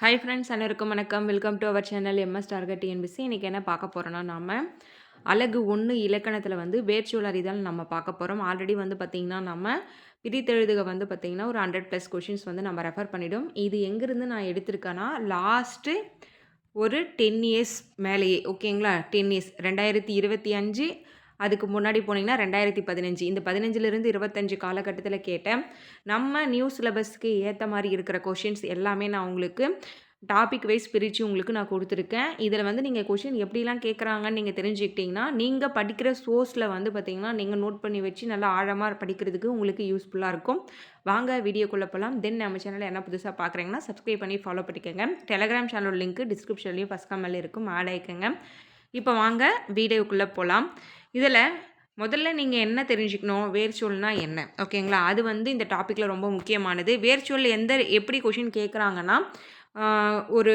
Hi friends அனைவருக்கும் வணக்கம். Welcome to our channel MS target TNPSC இன்றைக்கி என்ன பார்க்க போகிறோன்னா நம்ம அழகு ஒன்று இலக்கணத்தில் வந்து வேர்ச்சுவல் அறிதல் நம்ம பார்க்க போகிறோம் ஆல்ரெடி வந்து பார்த்திங்கன்னா நம்ம பிரித்தெழுதுக வந்து பார்த்திங்கன்னா ஒரு ஹண்ட்ரட் ப்ளஸ் கொஷின்ஸ் வந்து நம்ம ரெஃபர் பண்ணிவிடும் இது எங்கேருந்து நான் எடுத்திருக்கேன்னா லாஸ்ட்டு ஒரு டென் இயர்ஸ் மேலேயே. ஓகேங்களா டென் இயர்ஸ் ரெண்டாயிரத்தி இருபத்தி அஞ்சு அதுக்கு முன்னாடி போனீங்கன்னா ரெண்டாயிரத்தி பதினஞ்சு. இந்த பதினஞ்சுலேருந்து இருபத்தஞ்சு காலகட்டத்தில் கேட்டேன். நம்ம நியூ சிலபஸ்க்கு ஏற்ற மாதிரி இருக்கிற கொஷின்ஸ் எல்லாமே நான் உங்களுக்கு டாபிக் வைஸ் பிரித்து உங்களுக்கு நான் கொடுத்துருக்கேன். இதில் வந்து நீங்கள் கொஷின் எப்படிலாம் கேட்குறாங்கன்னு நீங்கள் தெரிஞ்சுக்கிட்டிங்கன்னா நீங்கள் படிக்கிற சோர்ஸில் வந்து பார்த்திங்கன்னா நீங்கள் நோட் பண்ணி வச்சு நல்லா ஆழமாக படிக்கிறதுக்கு உங்களுக்கு யூஸ்ஃபுல்லாக இருக்கும். வாங்க வீடியோக்குள்ளே போகலாம் தென் நம்ம சேனலில் என்ன புதுசாக பார்க்குறீங்கன்னா சப்ஸ்கிரைப் பண்ணி ஃபாலோ பண்ணிக்கோங்க. டெலகிராம் சேனலோட லிங்க்கு டிஸ்கிரிப்ஷன்லேயும் ஃபஸ்ட் கமெண்ட்ல இருக்கும். ஆட் ஆயிக்கோங்க. இப்போ வாங்க வீடியோக்குள்ளே போகலாம். இதில் முதல்ல நீங்கள் என்ன தெரிஞ்சுக்கணும்? வேர்ச்சொல்னா என்ன? ஓகேங்களா? அது வந்து இந்த டாப்பிக்கில் ரொம்ப முக்கியமானது. வேர்ச்சொல் எந்த எப்படி கொஷின் கேட்குறாங்கன்னா ஒரு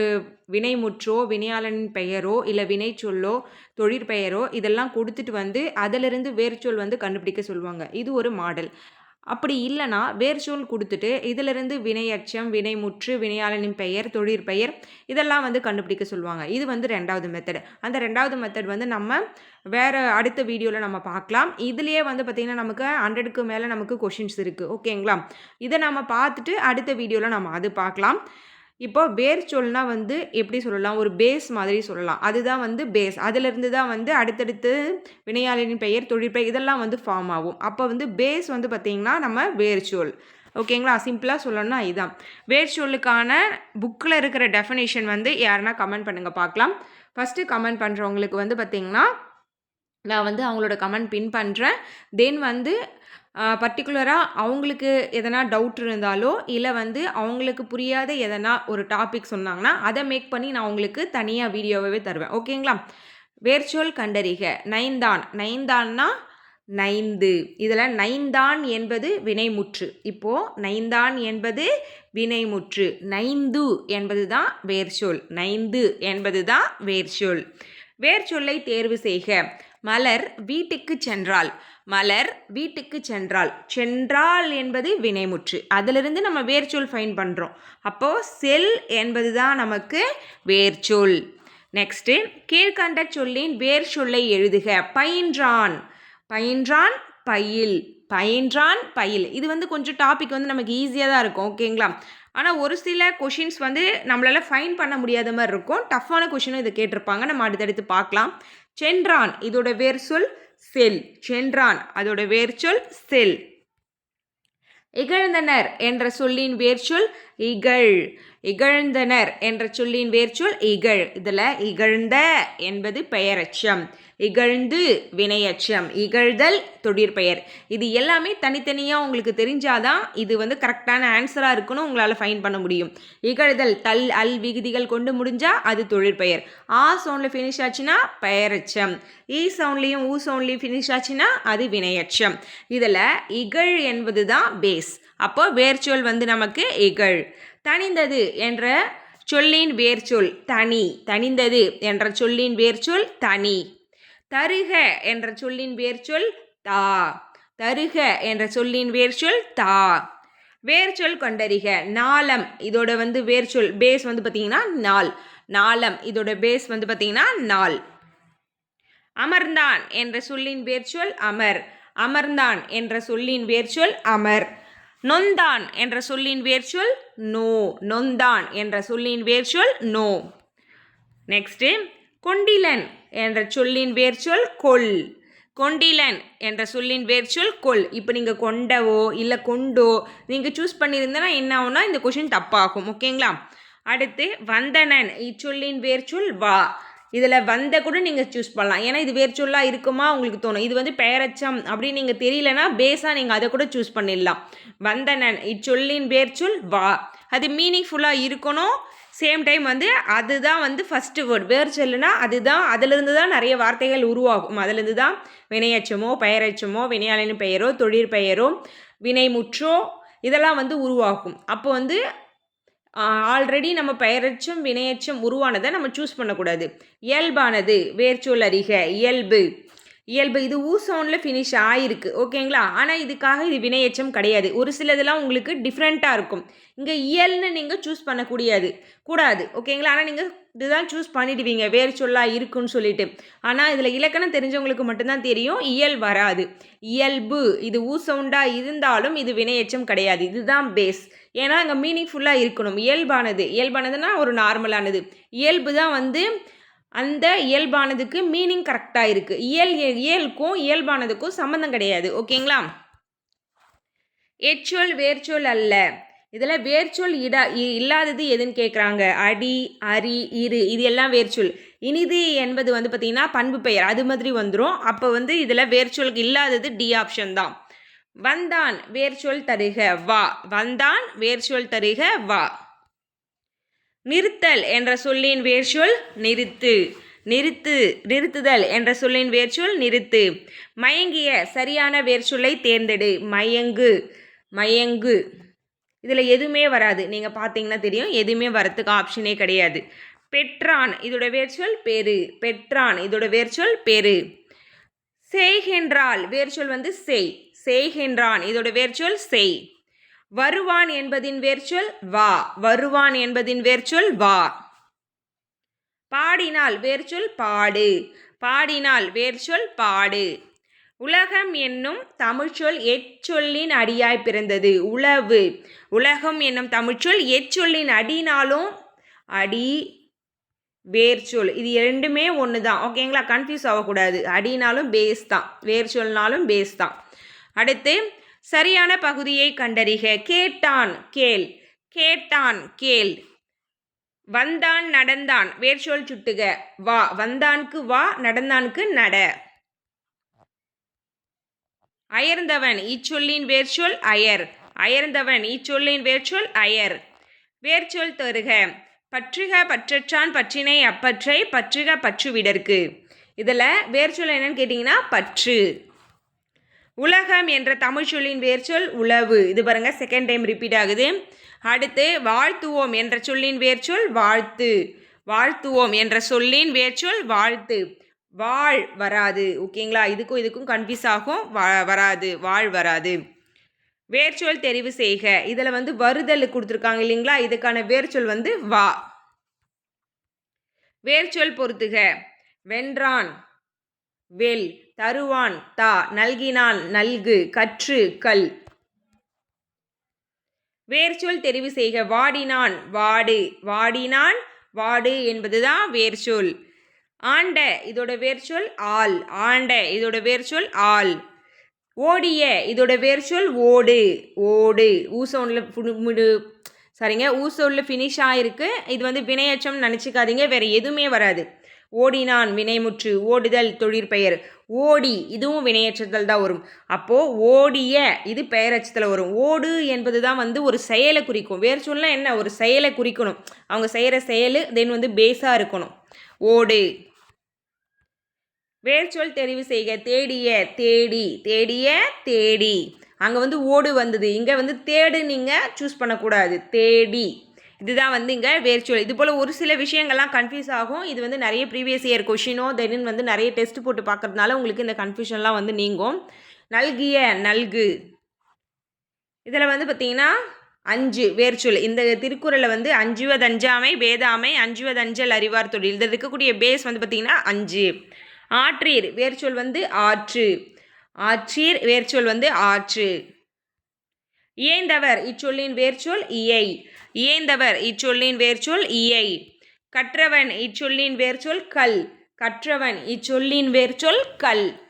வினைமுற்றோ வினையாளன் பெயரோ இல்லை வினைச்சொல்லோ தொழிற்பெயரோ இதெல்லாம் கொடுத்துட்டு வந்து அதிலிருந்து வேர்ச்சொல் வந்து கண்டுபிடிக்க சொல்லுவாங்க. இது ஒரு மாடல். அப்படி இல்லைனா வேர்ச்சொல் கொடுத்துட்டு இதிலிருந்து வினையச்சம் வினைமுற்று வினையாளனின் பெயர் தொழிற்பெயர் இதெல்லாம் வந்து கண்டுபிடிக்க சொல்லுவாங்க. இது வந்து ரெண்டாவது மெத்தட் அந்த ரெண்டாவது மெத்தட் வந்து நம்ம வேறு அடுத்த வீடியோவில் நம்ம பார்க்கலாம். இதுலேயே வந்து பார்த்திங்கன்னா நமக்கு ஹண்ட்ரடுக்கு மேலே நமக்கு கொஷின்ஸ் இருக்குது ஓகேங்களா இதை நம்ம பார்த்துட்டு அடுத்த வீடியோவில் நம்ம அது பார்க்கலாம். இப்போ வேர் சொல்னா வந்து எப்படி சொல்லலாம்? ஒரு பேஸ் மாதிரி சொல்லலாம். அதுதான் வந்து பேஸ் அதிலிருந்து தான் வந்து அடுத்தடுத்து வினையாளரின் பெயர் தொழிற்பெயர் இதெல்லாம் வந்து ஃபார்ம் ஆகும். அப்போ வந்து பேஸ் வந்து பார்த்திங்கன்னா நம்ம வேர்ச்சொல் ஓகேங்களா சிம்பிளாக சொல்லணும்னா இதுதான் வேர்ச்சொல்லுக்கான புக்கில் இருக்கிற டெஃபினேஷன் வந்து யாருன்னா கமெண்ட் பண்ணுங்கள் பார்க்கலாம். ஃபஸ்ட்டு கமெண்ட் பண்ணுறவங்களுக்கு வந்து பார்த்திங்கன்னா நான் வந்து அவங்களோட கமெண்ட் பின் பண்ணுறேன் தென் வந்து பர்டிகுலராக அவங்களுக்கு எதனா டவுட் இருந்தாலோ இல்லை வந்து அவங்களுக்கு புரியாத எதனா ஒரு டாபிக் சொன்னாங்கன்னா அதை மேக் பண்ணி நான் அவங்களுக்கு தனியாக வீடியோவே தருவேன். ஓகேங்களா? வேர்ச்சொல் கண்டறிக. நைந்தான். நைந்தான்னா நைந்து. இதில் நைந்தான் என்பது வினைமுற்று. இப்போது நைந்தான் என்பது வினைமுற்று. நைந்து என்பது தான் வேர்ச்சொல். நைந்து என்பது தான் வேர்ச்சொல். வேர்ச்சொல்லை தேர்வு செய்க. மலர் வீட்டுக்கு சென்றாள் மலர் வீட்டுக்கு சென்றாள் சென்றாள் என்பது வினைமுற்று. அதிலிருந்து நம்ம வேர்ச்சொல் ஃபைன் பண்ணுறோம் அப்போது செல் என்பது தான் நமக்கு வேர்ச்சொல் நெக்ஸ்ட்டு கீழ்கண்ட சொல்லின் வேர் சொல்லை எழுதுக. பயின்றான். பயின்றான் பயில். பயின்றான் பயில். இது வந்து கொஞ்சம் டாபிக் வந்து நமக்கு ஈஸியாக தான் இருக்கும் ஓகேங்களா ஆனால் ஒரு சில கொஷின்ஸ் வந்து நம்மளால் ஃபைன் பண்ண முடியாத மாதிரி இருக்கும். டஃப்பான கொஷினும் இதை கேட்டிருப்பாங்க. நம்ம அடுத்தடுத்து பார்க்கலாம். சென்றான் இதோட வேர் சொல் செல். சென்றான் அதோட வேர்ச்சொல் செல் இகழ்ந்தனர் என்ற சொல்லின் வேர்ச்சொல் இகழ். இகழ்ந்தனர் என்ற சொல்லின் வேர்ச்சொல் இகழ். இதில் இகழ்ந்த என்பது பெயரச்சம். இகழ்ந்து வினையச்சம். இகழ்தல் தொழிற்பெயர் இது எல்லாமே தனித்தனியாக உங்களுக்கு தெரிஞ்சாதான் இது வந்து கரெக்டான ஆன்சராக இருக்குன்னு உங்களால் ஃபைன் பண்ண முடியும். இகழ்தல் தல் அல் விகுதிகள் கொண்டு முடிஞ்சால் அது தொழிற்பெயர் ஆ சவுண்டில் ஃபினிஷ் ஆச்சுன்னா பெயரச்சம். ஈ சவுண்ட்லேயும் ஊ சவுண்ட்லேயும் ஃபினிஷ் ஆச்சுன்னா அது வினையச்சம். இதில் இகழ் என்பது தான் பேஸ் அப்போ வேர்ச்சொல் வந்து நமக்கு இகழ். தனிந்தது என்ற சொல்லின் வேர்ச்சொல் தனி தனிந்தது என்ற சொல்லின் வேர்ச்சொல் தனி. தருக என்ற சொல்லின் வேர்ச்சொல் தா. தருக என்ற சொல்லின் வேர்ச்சொல் தா. வேர்ச்சொல் கொண்டறிக. நாளம் இதோட வந்து வேர்ச்சொல் பேஸ் வந்து பார்த்தீங்கன்னா நாள். நாளம் இதோட பேஸ் வந்து பார்த்தீங்கன்னா நாள். அமர்ந்தான் என்ற சொல்லின் வேர்ச்சொல் அமர். அமர்ந்தான் என்ற சொல்லின் வேர்ச்சொல் அமர். நொந்தான் என்ற சொல்லின் வேர்ச்சொல் நோ. நொந்தான் என்ற சொல்லின் வேர்ச்சொல் நோ. நெக்ஸ்ட்டு கொண்டிலன் என்ற சொல்லின் வேர்ச்சொல் கொல். கொண்டிலன் என்ற சொல்லின் வேர்ச்சொல் கொல். இப்போ நீங்கள் கொண்டவோ இல்லை கொண்டோ நீங்கள் சூஸ் பண்ணியிருந்தனா என்ன ஆகும்னா இந்த கொஷின் தப்பாகும். ஓகேங்களா அடுத்து வந்தனன் இச்சொல்லின் வேர்ச்சொல் வா. இதில் வந்த கூட நீங்கள் சூஸ் பண்ணலாம். ஏன்னா இது வேர்ச்சொல்லாக இருக்குமா உங்களுக்கு தோணும். இது வந்து பெயரச்சம் அப்படின்னு நீங்கள் தெரியலனா பேஸாக நீங்கள் அதை கூட சூஸ் பண்ணிடலாம். வந்தனன் இச்சொல்லின் வேர்ச்சொல் வா. அது மீனிங்ஃபுல்லாக இருக்கணும். சேம் டைம் வந்து அதுதான் வந்து ஃபஸ்ட்டு வேர்ட் வேர் சொல்லுனா அதுதான் அதிலிருந்து தான் நிறைய வார்த்தைகள் உருவாகும். அதிலிருந்து தான் வினையச்சமோ பெயரச்சமோ வினையாளின் பெயரோ தொழிற்பெயரோ வினைமுற்றோ இதெல்லாம் வந்து உருவாகும். அப்போ வந்து ஆல்ரெடி நம்ம பெயரச்சும் வினையச்சும் உருவானதை நம்ம சூஸ் பண்ணக்கூடாது. இயல்பானது வேர்ச்சொல் அறிக இயல்பு. இயல்பு. இது ஊசோனில் ஃபினிஷ் ஆகிருக்கு ஓகேங்களா ஆனால் இதுக்காக இது வினையச்சம் கிடையாது. ஒரு சிலதெல்லாம் உங்களுக்கு டிஃப்ரெண்ட்டாக இருக்கும். இங்கே இயல்னு நீங்கள் சூஸ் பண்ணக்கூடியது. கூடாது. ஓகேங்களா ஆனால் நீங்கள் இதுதான் சூஸ் பண்ணிடுவீங்க. வேறு சொல்லாக இருக்குன்னு சொல்லிட்டு. ஆனால் இதில் இலக்கணம் தெரிஞ்சவங்களுக்கு மட்டும்தான் தெரியும். இயல் வராது. இயல்பு. இது ஊ சவுண்டாக இருந்தாலும் இது வினையச்சம் கிடையாது. இதுதான் பேஸ் ஏன்னா அங்கே மீனிங்ஃபுல்லாக இருக்கணும். இயல்பானது. இயல்பானதுன்னா ஒரு நார்மலானது இயல்பு தான் வந்து அந்த இயல்பானதுக்கு மீனிங் கரெக்டாக இருக்குது இயல் இயலுக்கும் இயல்பானதுக்கும் சம்மந்தம் கிடையாது. ஓகேங்களா? எச்சொல் வேர்ச்சொல் அல்ல. இதில் வேர்ச்சொல் இடா இ- இல்லாதது எதுன்னு கேட்குறாங்க அடி அரி இரு இது எல்லாம் வேர்ச்சொல். இனிது என்பது வந்து பார்த்திங்கன்னா பண்பு பெயர். அது மாதிரி வந்துடும் அப்போ வந்து இதில் வேர்ச்சொலுக்கு இல்லாதது டி ஆப்ஷன் தான். வந்தான் வேர்ச்சொல் தருக வா. வந்தான் வேர்ச்சொல் தருக வா. நிறுத்தல் என்ற சொல்லின் வேர்ச்சொல் நிறுத்து. நிறுத்து நிறுத்துதல் என்ற சொல்லின் வேர்ச்சொல் நிறுத்து. மயங்கிய சரியான வேர்ச்சொல்லை தேர்ந்தெடு. மயங்கு மயங்கு. இதில் எதுவுமே வராது. நீங்கள் பார்த்தீங்கன்னா தெரியும். எதுவுமே வரத்துக்கு ஆப்ஷனே கிடையாது. பெற்றான் இதோட வேர்ச்சொல் பெரு. பெற்றான் இதோட வேர்ச்சொல் பெரு. செய்கின்றால் வேர்ச்சொல் வந்து செய். செய்கின்றான் இதோட வேர்ச்சொல் செய். வருவான் என்பதின் வேர்ச்சொல் வா. வருவான் என்பதின் வேர்ச்சொல் வா. பாடினால் வேர்ச்சொல் பாடு. பாடினால் வேர்ச்சொல் பாடு. உலகம் என்னும் தமிழ்ச்சொல் எச்சொல்லின் அடியாய் பிறந்தது. உளவு. உலகம் என்னும் தமிழ்ச்சொல் எச்சொல்லின் அடினாலும் அடி வேர்ச்சொல். இது இரண்டுமே ஒன்று தான் ஓகேங்களா கன்ஃபியூஸ் ஆகக்கூடாது. அடினாலும் பேஸ் தான். வேர்ச்சொல்னாலும் பேஸ் தான். அடுத்து சரியான பகுதியை கண்டறிக. கேட்டான் கேள். கேட்டான் கேள். வந்தான் நடந்தான். வேர்ச்சொல் சுட்டுக. வா. வந்தான்க்கு வா நடந்தான்க்கு நட. அயர்ந்தவன் இச்சொல்லின் வேர்ச்சொல் அயர். அயர்ந்தவன் இச்சொல்லின் வேர்ச்சொல் அயர். வேர்ச்சொல் தருக. பற்றுக பற்றற்றான் பற்றினை அப்பற்றை பற்றுக பற்றுவிடற்கு. இதில் வேர்ச்சொல் என்னன்னு கேட்டிங்கன்னா பற்று. உலகம் என்ற தமிழ் சொல்லின் வேர்ச்சொல் உழவு இது பாருங்க செகண்ட் டைம் ரிப்பீட் ஆகுது. அடுத்து வாழ்த்துவோம் என்ற சொல்லின் வேர்ச்சொல் வாழ்த்து. வாழ்த்துவோம் என்ற சொல்லின் வேர்ச்சொல் வாழ்த்து. வாழ் வராது. ஓகேங்களா இதுக்கும் இதுக்கும் கன்ஃபியூஸ் ஆகும். வ- வராது. வாழ் வராது. வேர்ச்சொல் தெரிவு செய்க. இதில் வந்து வருதல் கொடுத்துருக்காங்க இல்லைங்களா? இதுக்கான வேர்ச்சொல் வந்து வா. வேர்ச்சொல் பொறுத்துக வென்றான். வெல். தருவான் தா நல்கினான் நல்கு கற்று கல். வேர்ச்சொல் தெரிவு செய்க வாடினான் வாடு. வாடினான் வாடு என்பதுதான் வேர்ச்சொல். ஆண்ட இதோட வேர்ச்சொல் ஆள். ஆண்ட இதோட வேர்ச்சொல் ஆள். ஓடிய இதோட வேர்ச்சொல் ஓடு. ஓடு. ஊசோனில் சரிங்க. ஊசோனில் ஃபினிஷ் ஆகிருக்கு இது வந்து வினையச்சம் நினச்சிக்காதீங்க. வேறு எதுவுமே வராது. ஓடினான் வினைமுற்று ஓடுதல் தொழிற்பெயர். ஓடி இதுவும் வினையச்சத்தில் தான் வரும். அப்போது ஓடிய இது பெயரச்சத்தில் வரும். ஓடு என்பது தான் வந்து ஒரு செயலை குறிக்கும். வேறு சொல்ல என்ன? ஒரு செயலை குறிக்கணும். அவங்க செய்கிற செயல் தென் வந்து பேஸாக இருக்கணும். ஓடு. வேர்ச்சொல் தெரிவு செய்க. தேடிய தேடி. தேடிய தேடி. அங்கே வந்து ஓடு வந்தது. இங்கே வந்து தேடு நீங்கள் சூஸ் பண்ணக்கூடாது. தேடி. இதுதான் வந்து இங்கே வேர்ச்சொல் இது போல் ஒரு சில விஷயங்கள்லாம் கன்ஃபியூஸ் ஆகும். இது வந்து நிறைய ப்ரீவியஸ் இயர் கொஷினோ தென் வந்து நிறைய டெஸ்ட் போட்டு பார்க்கறதுனால உங்களுக்கு இந்த கன்ஃபியூஷன்லாம் வந்து நீங்கும். நல்கிய நல்கு. இதில் வந்து பார்த்தீங்கன்னா அஞ்சு வேர்ச்சொல் இந்த திருக்குறளில் வந்து அஞ்சுவதஞ்சாமை வேதாமை அஞ்சுவதஞ்சல் அறிவார் தொழில். இதில் இருக்கக்கூடிய பேஸ் வந்து பார்த்தீங்கன்னா அஞ்சு. ஆற்றீர் வேர்ச்சொல் வந்து ஆற்று. ஆற்றீர் வேர்ச்சொல் வந்து ஆற்று. இயைந்தவர் இச்சொல்லின் வேர்ச்சொல் இயை. இயைந்தவர். இச்சொல்லின் வேர்ச்சொல் இயை. கற்றவன் இச்சொல்லின் வேர்ச்சொல் கல். கற்றவன் இச்சொல்லின் வேர்ச்சொல் கல்.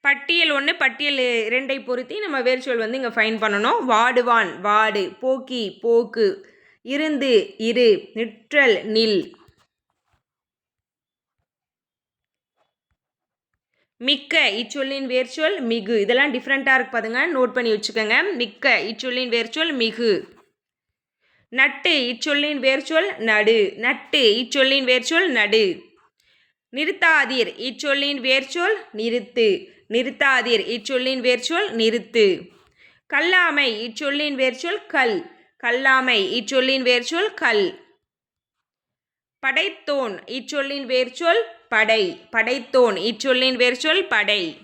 பட்டியல் ஒன்று பட்டியல் இரண்டை பொருத்தி நம்ம வேர்ச்சொல் வந்து இங்கே ஃபைன் பண்ணணும். வாடுவான் வாடு. போக்கி போக்கு. இருந்து இரு. நிற்றல் நில். மிக்க இச்சொல்லின் வேர்ச்சொல் மிகு. இதெல்லாம் டிஃப்ரெண்ட்டாக இருக்கு பாருங்க. நோட் பண்ணி வச்சுக்கோங்க. மிக்க இச்சொல்லின் வேர்ச்சொல் மிகு. நட்டு இச்சொல்லின் வேர்ச்சொல் நடு. நட்டு இச்சொல்லின் வேர்ச்சொல் நடு. நிறுத்தாதீர் இச்சொல்லின் வேர்ச்சொல் நிறுத்து. நிறுத்தாதீர் இச்சொல்லின் வேர்ச்சொல் நிறுத்து. கல்லாமை இச்சொல்லின் வேர்ச்சொல் கல். கல்லாமை இச்சொல்லின் வேர்ச்சொல் கல். படைத்தோன் இச்சொல்லின் வேர்ச்சொல் படை படைத்தோன். இச்சொல்லின் வேர்ச்சொல் படை.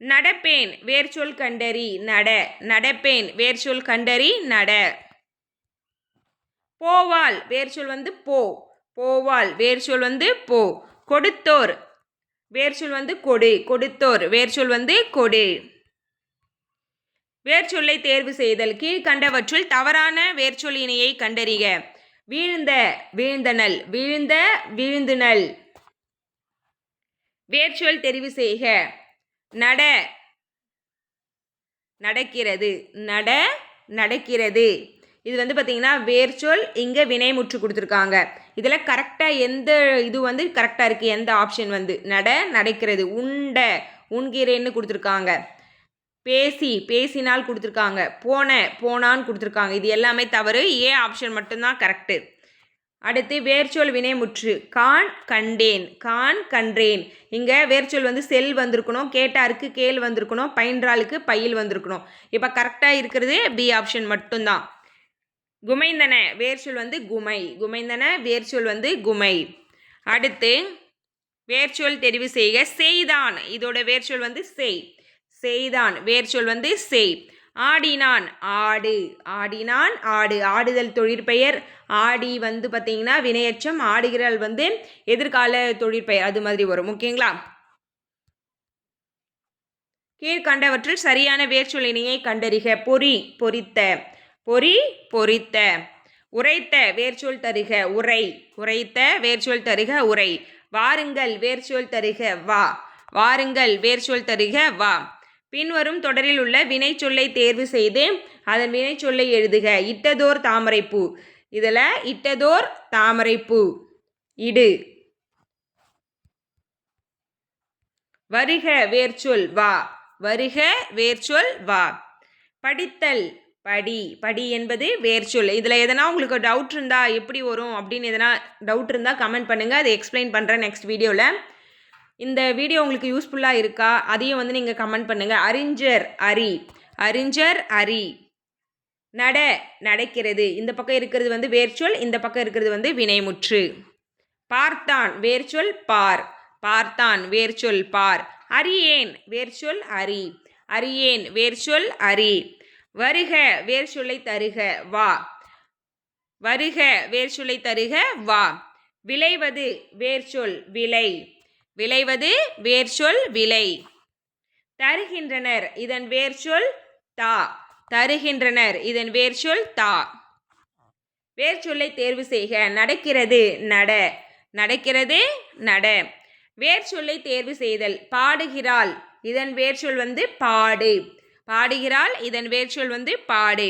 நடப்பேன் வேர்ச்சொல் கண்டறி நட. நடப்பேன் வேர்ச்சொல் கண்டறி நட. போவால் வேர்ச்சொல் வந்து போ. போவால் வேர்ச்சொல் வந்து போ. கொடுத்தோர் வேர்ச்சொல் வந்து கொடு. கொடுத்தோர் வேர்ச்சொல் வந்து கொடு. வேர்ச்சொல்லை தேர்வு செய்தல். கீழ்கண்டவற்றுள் தவறான வேர்ச்சொல் இணையை கண்டறிக. வீழ்ந்த வீழ்ந்தனல் வீழ்ந்த வீழ்ந்துனல் வேர்ச்சொல் தெரிவு செய்க. நட நடக்கிறது. நட நடக்கிறது. இது வந்து பார்த்தீங்கன்னா வேர்ச்சொல் இங்கே வினைமுற்று கொடுத்துருக்காங்க. இதில் கரெக்டாக எந்த இது வந்து கரெக்டாக இருக்குது எந்த ஆப்ஷன் வந்து? நட நடக்கிறது. உண்ட உண்கிறேன்னு கொடுத்துருக்காங்க. பேசி பேசினால் கொடுத்துருக்காங்க. போன போனான்னு கொடுத்துருக்காங்க. இது எல்லாமே தவறு. ஏ ஆப்ஷன் மட்டும்தான் கரெக்டு அடுத்து வேர்ச்சொல் வினைமுற்று. கான் கண்டேன். கான் கன்றேன். இங்கே வேர்ச்சொல் வந்து செல் வந்திருக்கணும். கேட்டாருக்கு கேள் வந்திருக்கணும். பயின்றாளுக்கு பயில் வந்திருக்கணும். இப்போ கரெக்டாக இருக்கிறது பி ஆப்ஷன் மட்டும்தான். குமைந்தன. வேர்ச்சொல் வந்து குமை. குமைந்தன வேர்ச்சொல் வந்து குமை. அடுத்து வேர்ச்சொல் தெரிவு செய்க. செய்தான். இதோட வேர்ச்சொல் வந்து செய். செய்தான். வேர்ச்சொல் வந்து செய். ஆடினான் ஆடு. ஆடினான் ஆடு. ஆடுதல் தொழிற்பெயர். ஆடி வந்து பார்த்தீங்கன்னா வினையச்சம். ஆடுகிறாள் வந்து எதிர்கால தொழிற்பெயர். அது மாதிரி வரும். ஓகேங்களா? கீழ்கண்டவற்றில் சரியான வேர்ச்சொலினையை கண்டறிக. பொறி பொறித்த. பொறி பொறித்த. உரைத்த வேர்ச்சொல் தருக. உரை. உரைத்த வேர்ச்சொல் தருக. உரை. வாருங்கள் வேர்ச்சொல் தருக. வா. வாருங்கள் வேர்ச்சொல் தருக. வா. பின்வரும் தொடரில் உள்ள வினைச்சொல்லை தேர்வு செய்து அதன் வினைச்சொல்லை எழுதுக. இட்டதோர் தாமரைப்பூ. இதில் இட்டதோர் தாமரைப்பூ. இடு. வருக வேர்ச்சொல் வா. வருக வேர்ச்சொல் வா. படித்தல் படி. படி என்பது வேர்ச்சொல். இதில் எதனா உங்களுக்கு டவுட் இருந்தால் எப்படி வரும் அப்படின்னு எதனா டவுட் இருந்தால் கமெண்ட் பண்ணுங்கள் அதை எக்ஸ்பிளைன் பண்ணுறேன் நெக்ஸ்ட் வீடியோவில் இந்த வீடியோ உங்களுக்கு யூஸ்ஃபுல்லாக இருக்கா? அதையும் வந்து நீங்கள் கமெண்ட் பண்ணுங்கள் அறிஞர் அரி. அறிஞர் அரி. நட நடக்கிறது. இந்த பக்கம் இருக்கிறது வந்து வேர்ச்சொல் இந்த பக்கம் இருக்கிறது வந்து வினைமுற்று. பார்த்தான் வேர்ச்சொல் பார். பார்த்தான் வேர்ச்சொல் பார். அரியேன் வேர்ச்சொல் அரி. அரியேன் வேர்ச்சொல் அரி. வருக வேர்ச்சொல்லை தருக வா. வருக வேர்ச்சொல்லை தருக வா. விளைவது வேர்ச்சொல் விலை விளைவது வேர்ச்சொல் விலை. தருகின்றனர் இதன் வேர்ச்சொல் தா. தருகின்றனர் இதன் வேர்ச்சொல் தா. வேர்ச்சொல்லை தேர்வு செய்க. நடக்கிறது நட. நடக்கிறது நட. வேர்ச்சொல்லை தேர்வு செய்தல். பாடுகிறாள். இதன் வேர்ச்சொல் வந்து பாடு. பாடுகிறாள். இதன் வேர்ச்சொல் வந்து பாடு.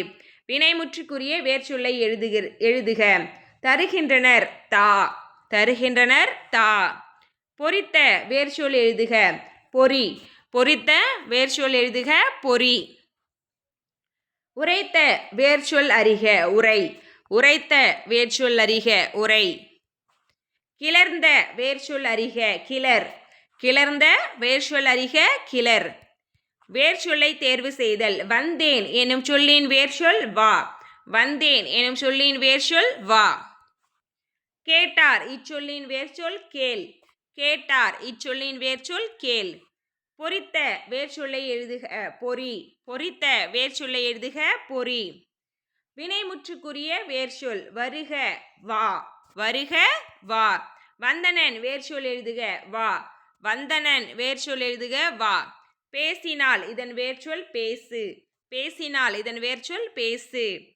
வினைமுற்றுக்குரிய வேர்ச்சொல்லை எழுதுகிற எழுதுக. தருகின்றனர் தா. தருகின்றனர் தா. பொறித்த வேர்ச்சொல் எழுதுக. பொறி. பொறித்த வேர்ச்சொல் எழுதுக. பொறி. உரைத்த வேர்ச்சொல் அறிக. உரை. உரைத்த வேர்ச்சொல் அறிக. உரை. கிளர்ந்த வேர்ச்சொல் அறிக. கிளர். கிளர்ந்த வேர்ச்சொல் அறிக. கிளர். வேர்ச்சொல்லை தேர்வு செய்தல். வந்தேன் எனும் சொல்லின் வேர்ச்சொல் வா. வந்தேன் எனும் சொல்லின் வேர்ச்சொல் வா. கேட்டார். இச்சொல்லின் வேர்ச்சொல் கேள். கேட்டார். இச்சொல்லின் வேர்ச்சொல் கேள். பொறித்த வேர்ச்சொல்லை எழுதுக பொறி. பொறித்த வேர்ச்சொல்லை எழுதுக பொறி. வினைமுற்றுக்குரிய வேர்ச்சொல் வருக வா. வருக வா. வந்தனன் வேர்ச்சொல் எழுதுக வா. வந்தனன் வேர்ச்சொல் எழுதுக வா. பேசினால் இதன் வேர்ச்சொல் பேசு. பேசினால் இதன் வேர்ச்சொல் பேசு.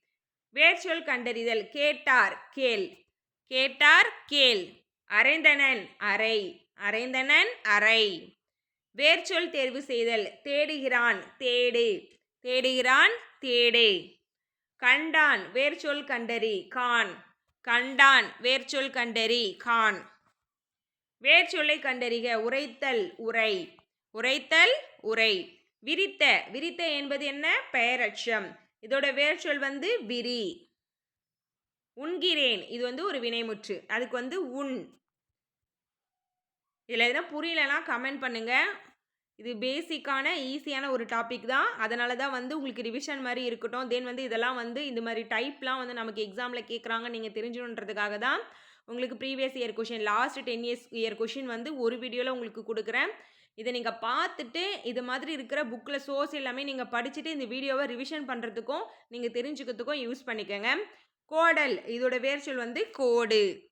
வேர்ச்சொல் கண்டறிதல் கேட்டார் கேள். கேட்டார் கேள். அரைந்தனன் அறை அரைந்தனன் அறை. வேர்ச்சொல் தேர்வு செய்தல் தேடுகிறான் தேடு தேடுகிறான் தேடு. கண்டான் வேர்ச்சொல் கண்டறி கான் கண்டான் வேர்ச்சொல் கண்டறி கான் வேர்ச்சொல்லை கண்டறிக உரைத்தல் உரை உரைத்தல் உரை. விரித்த விரித்த என்பது என்ன? பெயரட்சம் இதோட வேர்ச்சொல் வந்து விரி. உண்கிறேன். இது வந்து ஒரு வினைமுற்று. அதுக்கு வந்து உண். இதில் எதுனா புரியலனா கமெண்ட் பண்ணுங்கள் இது பேசிக்கான ஈஸியான ஒரு டாபிக் தான். அதனால தான் வந்து உங்களுக்கு ரிவிஷன் மாதிரி இருக்கட்டும். தென் வந்து இதெல்லாம் வந்து இந்த மாதிரி டைப்லாம் வந்து நமக்கு எக்ஸாமில் கேட்குறாங்க நீங்கள் தெரிஞ்சுன்றதுக்காக தான் உங்களுக்கு previous year question last ten years year question வந்து ஒரு வீடியோவில் உங்களுக்கு கொடுக்குறேன். இதை நீங்கள் பார்த்துட்டு இது மாதிரி இருக்கிற புக்கில் சோர்ஸ் எல்லாமே நீங்கள் படிச்சுட்டு இந்த வீடியோவை ரிவிஷன் பண்ணுறதுக்கும் நீங்கள் தெரிஞ்சுக்கிறதுக்கும் யூஸ் பண்ணிக்கோங்க. கோடல் இதோட வேர்ச்சொல் வந்து கோடு.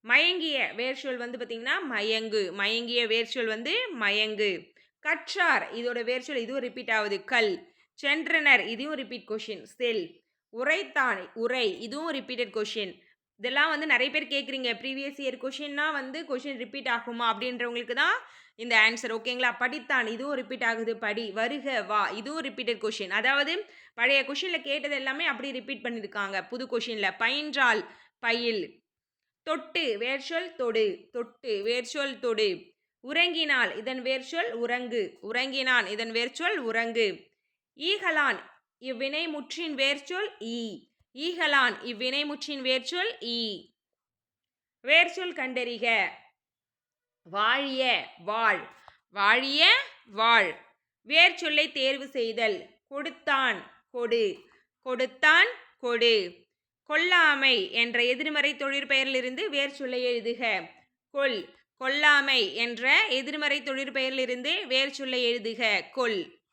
மயங்கிய வேர்ச்சொல் வந்து பார்த்திங்கன்னா மயங்கு. மயங்கிய வேர்ச்சொல் வந்து மயங்கு. கற்றார் இதோட வேர்ச்சொல் இதுவும் ரிப்பீட் ஆகுது. கல். சென்றனர் இதுவும் ரிப்பீட் கொஷின் செல். உரைத்தான் உரை இதுவும் ரிப்பீட்டட் கொஷின் இதெல்லாம் வந்து நிறைய பேர் கேட்குறீங்க. ப்ரீவியஸ் இயர் கொஷின்னா வந்து கொஷின் ரிப்பீட் ஆகுமா? அப்படின்றவங்களுக்கு தான் இந்த ஆன்சர் ஓகேங்களா? படித்தான். இதுவும் ரிப்பீட் ஆகுது. படி. வருக வா. இதுவும் ரிப்பீட்டட் கொஷின் அதாவது பழைய கொஷினில் கேட்டது எல்லாமே அப்படி ரிப்பீட் பண்ணியிருக்காங்க. புது கொஷினில் பயின்றால் பயில். தொட்டு வேர்ச்சொல் தொடு. தொட்டு வேர்ச்சொல் தொடு. உறங்கினால் இதன் வேர்ச்சொல் உறங்கு. உறங்கினான் இதன் வேர்ச்சொல் உறங்கு. ஈகலான். இவ்வினை முற்றின் வேர்ச்சொல் ஈ. ஈகலான் இவ்வினை முற்றின் வேர்ச்சொல் ஈ. வேர்ச்சொல் கண்டறிக. வாழிய வாழ். வாழிய வாழ். வேர்ச்சொல்லை தேர்வு செய்தல். கொடுத்தான் கொடு. கொடுத்தான் கொடு. கொல்லாமை என்ற எதிர்மறை தொழிற்பெயரிலிருந்து வேர்ச்சொல்லை எழுதுக. கொல். கொல்லாமை என்ற எதிர்மறை தொழிற்பெயரிலிருந்து வேர்ச்சொல்லை எழுதுக. கொல்.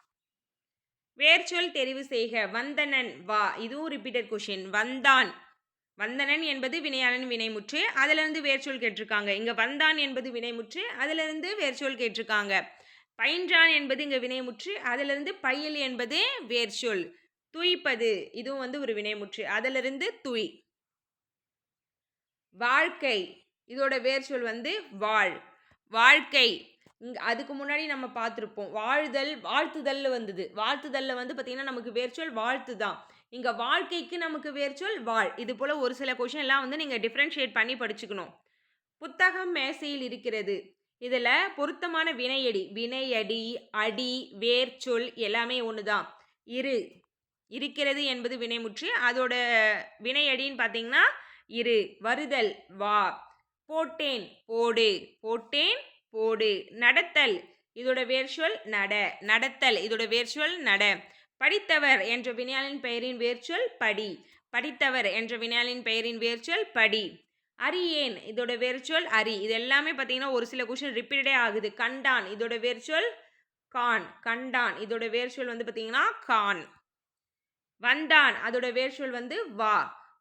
வேர்ச்சொல் தெரிவு செய்க. வந்தனன் வா. இதுவும் ரிப்பீட்டட் கொஷின் வந்தான். வந்தனன் என்பது வினையாளன் வினைமுற்று அதிலிருந்து வேர்ச்சொல் கேட்டிருக்காங்க. இங்கே வந்தான் என்பது வினைமுற்று அதிலிருந்து வேர்ச்சொல் கேட்டிருக்காங்க. பயின்றான் என்பது இங்கே வினைமுற்று அதிலிருந்து பயில் என்பது வேர்ச்சொல். துய்ப்பது இதுவும் வந்து ஒரு வினைமுற்று அதிலிருந்து துய். வாழ்க்கை இதோட வேர்ச்சொல் வந்து வாழ். வாழ்க்கை இங்கே அதுக்கு முன்னாடி நம்ம பார்த்துருப்போம். வாழ்தல் வாழ்த்துதலில் வந்தது. வாழ்த்துதல்ல வந்து பார்த்திங்கன்னா நமக்கு வேர்ச்சொல் வாழ்த்து தான். இங்கே வாழ்க்கைக்கு நமக்கு வேர்ச்சொல் வாழ். இது போல் ஒரு சில கொஷின் எல்லாம் வந்து நீங்கள் டிஃப்ரென்ஷியேட் பண்ணி படிச்சுக்கணும். புத்தகம் மேசையில் இருக்கிறது. இதில் பொருத்தமான வினையடி வினையடி அடி வேர்ச்சொல் எல்லாமே ஒன்று தான். இரு. இருக்கிறது என்பது வினைமுற்று. அதோட வினையடின்னு பார்த்தீங்கன்னா இரு. வருதல் வா. போட்டேன் போடு. போட்டேன் போடு நடத்தல் இதோட வேர்ச்சொல் நட நடத்தல் இதோட வேர்ச்சொல் நட படித்தவர் என்ற வினையாளின் பெயரின் வேர்ச்சொல் படி படித்தவர் என்ற வினையாளின் பெயரின் வேர்ச்சொல் படி அரியேன் இதோட வேர்ச்சொல் அரி இது எல்லாமே பார்த்தீங்கன்னா ஒரு சில கொஷின் ரிப்பீட்டடே ஆகுது கண்டான் இதோட வேர்ச்சொல் கான் கண்டான் இதோட வேர்ச்சொல் வந்து பார்த்தீங்கன்னா கான் வந்தான் அதோட வேர்ச்சொல் வந்து வா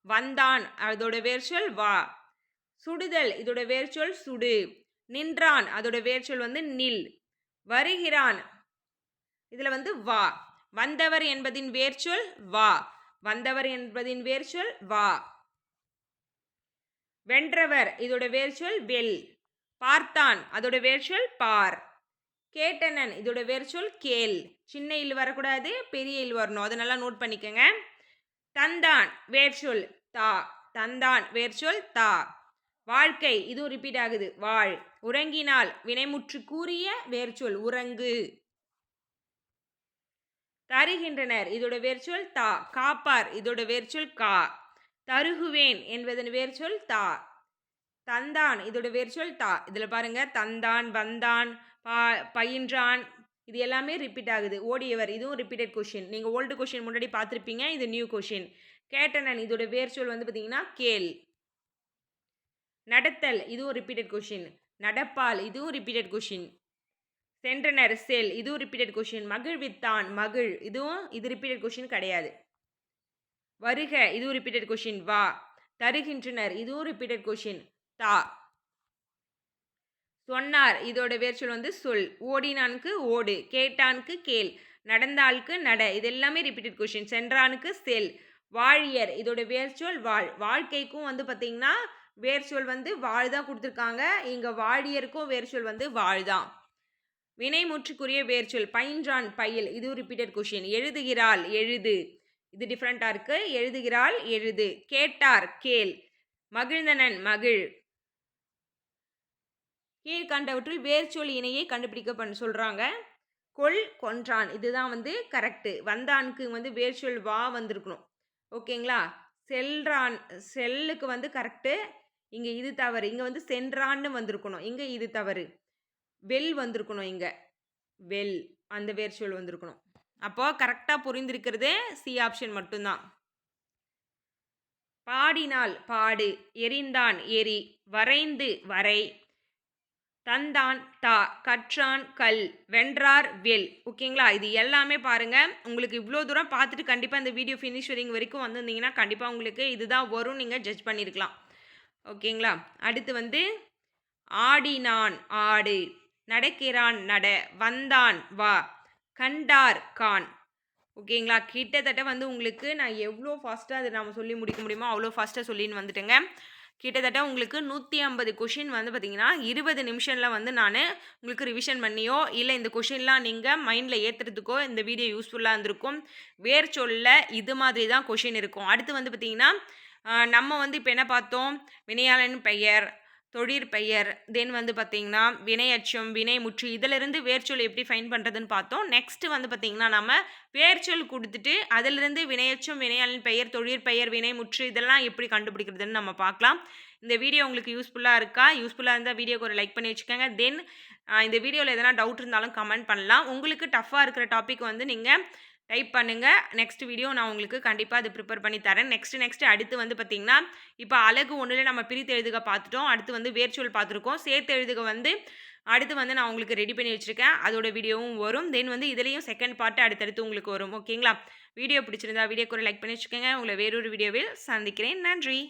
வந்தான் அதோட வேர்ச்சொல் வா சுடுதல் இதோட வேர்ச்சொல் சுடு நின்றான். அதோட வேர்ச்சொல் வந்து நில். வருகிறான். இதில் வந்து வா. வந்தவர் என்பதின் வேர்ச்சொல் வா. வந்தவர் என்பதின் வேர்ச்சொல் வா. வென்றவர் இதோட வேர்ச்சொல் வெல். பார்த்தான் அதோட வேர்ச்சொல் பார். கேட்டனன் இதோட வேர்ச்சொல் கேள். சின்ன இல் வரக்கூடாது பெரிய இல் வரணும். அதை நல்லா நோட் பண்ணிக்கோங்க. தந்தான் வேர்ச்சொல் தா. தந்தான் வேர்ச்சொல் தா. வாழ்க்கை. இதுவும் ரிப்பீட் ஆகுது. வாழ். உறங்கினால் வினைமுற்று கூறிய வேர்ச்சொல் உறங்கு. தருகின்றனர். இதோட வேர்ச்சொல் தா. காப்பார். இதோட வேர்ச்சொல் கா. தருகுவேன் என்பதன் வேர்ச்சொல் தா. தந்தான். இதோட வேர்ச்சொல் தா. இதில் பாருங்க. தந்தான் வந்தான் பா பயின்றான். இது எல்லாமே ரிப்பீட் ஆகுது. ஓடியவர். இதுவும் ரிப்பீட்டட் கொஷின் நீங்கள் ஓல்டு கொஷின் முன்னாடி பார்த்துருப்பீங்க. இது நியூ கொஷின் கேட்டனன். இதோட வேர்ச்சொல் வந்து பார்த்தீங்கன்னா கேள். நடத்தல் இதுவும் ரிப்பீட்டட் கொஷின் நடப்பால் இதுவும் ரிப்பீட்டட் கொஷின் சென்றனர் செல் இதுவும் ரிப்பீட்டட் கொஷின் மகிழ்வித்தான் மகிழ் இதுவும் இது ரிப்பீட்டட் கொஷின் கிடையாது. வருக இதுவும் ரிப்பீட்டட் கொஷின் வா. தருகின்றனர் இதுவும் ரிப்பீட்டட் கொஷின் தா. சொன்னார் இதோட வேர்ச்சொல் வந்து சொல். ஓடினானுக்கு ஓடு கேட்டானுக்கு கேள். நடந்தாளுக்கு நட இது எல்லாமே ரிப்பீட்டட் கொஷின் சென்றானுக்கு செல். வாழியர் இதோட வேர்ச்சொல் வாழ். வாழ்க்கைக்கும் வந்து பார்த்தீங்கன்னா வேர்ச்சொல் வந்து வாழ் தான் கொடுத்துருக்காங்க. இங்கே வாழியருக்கும் வேர்ச்சொல் வந்து வாழ் தான் வினைமுற்றுக்குரிய வேர்ச்சொல் பயின்றான் பயில். இது ரிப்பீட்டட் கொஷின் எழுதுகிறாள் எழுது. இது டிஃப்ரெண்ட்டாக இருக்குது எழுதுகிறாள் எழுது. கேட்டார் கேள். மகிழ்ந்தனன் மகிழ். கீழ்கண்டவற்றில் வேர்ச்சொல் இணையை கண்டுபிடிக்க பண்ண சொல்கிறாங்க கொல் கொன்றான். இதுதான் வந்து கரெக்டு வந்தானுக்கு வந்து வேர்ச்சொல் வா வந்திருக்கணும். ஓகேங்களா செல்றான் செல்லுக்கு வந்து கரெக்டு இங்கே இது தவறு. இங்கே வந்து சென்றான்னு வந்திருக்கணும். இங்கே இது தவறு. வெல் வந்திருக்கணும் இங்கே. வெல். அந்த வேர்ச்சொல் வந்திருக்கணும். அப்போ கரெக்டாக புரிந்திருக்கிறது சி ஆப்ஷன் மட்டும்தான். பாடினால் பாடு. எரிந்தான் எரி. வரைந்து வரை. தந்தான் தா. கற்றான் கல். வென்றார் வெல். ஓகேங்களா? இது எல்லாமே பாருங்கள் உங்களுக்கு இவ்வளோ தூரம் பார்த்துட்டு கண்டிப்பாக இந்த வீடியோ ஃபினிஷ் வரைக்கும் வரைக்கும் வந்திருந்தீங்கன்னா கண்டிப்பாக உங்களுக்கு இதுதான் வரும் நீங்கள் ஜட்ஜ் பண்ணியிருக்கலாம் ஓகேங்களா? அடுத்து வந்து ஆடினான் ஆடு நடக்கிறான் நட வந்தான் வா கண்டார் கான். ஓகேங்களா? கிட்டத்தட்ட வந்து உங்களுக்கு நான் எவ்வளோ ஃபாஸ்ட்டாக அதை நம்ம சொல்லி முடிக்க முடியுமோ அவ்வளோ ஃபாஸ்ட்டாக சொல்லின்னு வந்துட்டேங்க. கிட்டத்தட்ட உங்களுக்கு நூற்றி ஐம்பது கொஷின் வந்து பார்த்திங்கன்னா இருபது நிமிஷனில் வந்து நான் உங்களுக்கு ரிவிஷன் பண்ணியோ இல்லை இந்த கொஷின்லாம் நீங்கள் மைண்டில் ஏற்றுறதுக்கோ இந்த வீடியோ யூஸ்ஃபுல்லாக இருந்திருக்கும். வேர் சொல்ல இது மாதிரி தான் கொஷின் இருக்கும். அடுத்து வந்து பார்த்திங்கன்னா நம்ம வந்து இப்போ என்ன பார்த்தோம்? வினையாளன் பெயர் தொழிற்பெயர் தென் வந்து பார்த்திங்கன்னா வினையச்சம் வினைமுற்று இதிலிருந்து வேர்ச்சொல் எப்படி ஃபைன் பண்ணுறதுன்னு பார்த்தோம். நெக்ஸ்ட்டு வந்து பார்த்திங்கன்னா நம்ம வேர்ச்சொல் கொடுத்துட்டு அதிலிருந்து வினையச்சம் வினையாளின் பெயர் தொழிற்பெயர் வினைமுற்று இதெல்லாம் எப்படி கண்டுபிடிக்கிறதுன்னு நம்ம பார்க்கலாம். இந்த வீடியோ உங்களுக்கு யூஸ்ஃபுல்லாக இருக்கா? யூஸ்ஃபுல்லாக இருந்தால் வீடியோக்கு ஒரு லைக் பண்ணி வச்சுக்கோங்க. தென் இந்த வீடியோவில் எதனா டவுட் இருந்தாலும் கமெண்ட் பண்ணலாம். உங்களுக்கு டஃப்பாக இருக்கிற டாபிக் வந்து நீங்கள் டைப் பண்ணுங்கள் நெக்ஸ்ட் வீடியோ நான் உங்களுக்கு கண்டிப்பாக அது ப்ரிப்பேர் பண்ணி தரேன். நெக்ஸ்ட் நெக்ஸ்ட் அடுத்து வந்து பார்த்திங்கன்னா இப்போ அழகு ஒன்றில் நம்ம பிரித்து எழுதுக பார்த்துட்டோம் அடுத்து வந்து வேர்ச்சொல் பார்த்துருக்கோம் சேர்த்து எழுதுக வந்து அடுத்து வந்து நான் உங்களுக்கு ரெடி பண்ணி வச்சுருக்கேன். அதோட வீடியோவும் வரும். தென் வந்து இதுலேயும் செகண்ட் பார்ட்டு அடுத்தடுத்து உங்களுக்கு வரும். ஓகேங்களா வீடியோ பிடிச்சிருந்தா வீடியோ கூட லைக் பண்ணி வச்சுக்கோங்க. உங்களை வேறொரு வீடியோவில் சந்திக்கிறேன். நன்றி.